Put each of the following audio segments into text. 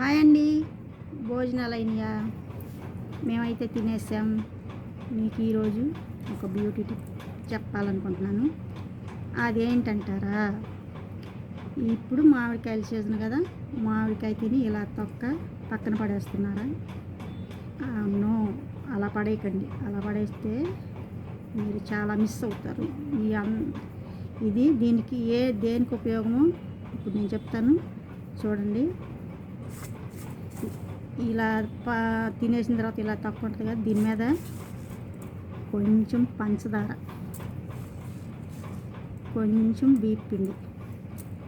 Hi అండి. భోజనాలు అయినాయా? మేమైతే తినేసాం. మీకు ఈరోజు ఒక బ్యూటీ టిప్ చెప్పాలనుకుంటున్నాను. అదేంటంటారా? ఇప్పుడు మామిడికాయలు సీజన్ కదా. మామిడికాయ తిని ఇలా తొక్క పక్కన పడేస్తున్నారా? నో. అలా పడేయకండి. అలా పడేస్తే మీరు చాలా మిస్ అవుతారు. ఈ ఇది దీనికి ఏ దేనికి ఉపయోగమో ఇప్పుడు నేను చెప్తాను. చూడండి. ఇలా పా తినేసిన తర్వాత ఇలా తక్కువ ఉంటుంది కదా దీని మీద కొంచెం పంచదార కొంచెం బీప్ పిండి.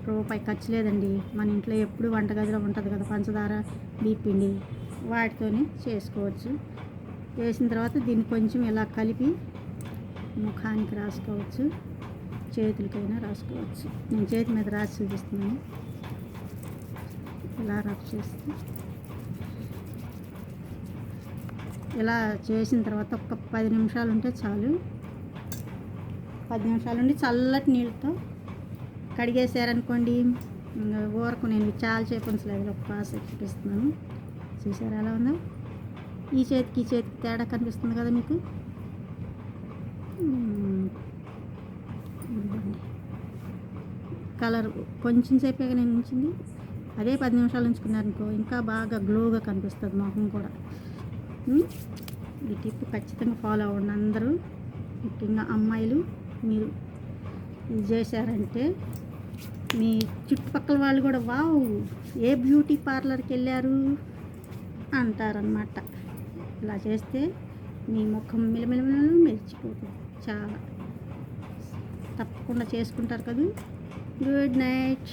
రూపాయి ఖర్చు లేదండి. మన ఇంట్లో ఎప్పుడు వంటగదిలో ఉంటుంది కదా పంచదార బీప్ పిండి వాటితోనే చేసుకోవచ్చు. వేసిన తర్వాత దీన్ని కొంచెం ఇలా కలిపి ముఖానికి రాసుకోవచ్చు. చేతులకైనా రాసుకోవచ్చు. నేను చేతి మీద రాసి చూపిస్తున్నాను. ఇలా రబ్ చేస్తే. ఇలా చేసిన తర్వాత ఒక పది నిమిషాలు ఉంటే చాలు. పది నిమిషాలు ఉండి చల్లటి నీళ్ళతో కడిగేసారనుకోండి ఇంకా ఊరకు నేను చాలా చేపు ఉంచలేదు. ఒక పాస్ చూపిస్తున్నాను. చూసారు ఎలా ఉందో? ఈ చేతికి ఈ చేతికి తేడా కనిపిస్తుంది కదా మీకు? కలర్ కొంచెం సేపే నేను ఉంచింది. అదే పది నిమిషాలు ఉంచుకున్నారనుకో ఇంకా బాగా గ్లోగా కనిపిస్తుంది మొహం కూడా. ఈ టిప్ ఖచ్చితంగా ఫాలో అవ్వండి అందరూ. ముఖ్యంగా అమ్మాయిలు మీరు ఇది చేశారంటే మీ చుట్టుపక్కల వాళ్ళు కూడా వావ్ ఏ బ్యూటీ పార్లర్కి వెళ్ళారు? అంటారనమాట ఇలా చేస్తే మీ ముఖం మిలమిలమిలు మెరిచిపోతుంది చాలా తప్పకుండా చేసుకుంటారు కదా గుడ్ నైట్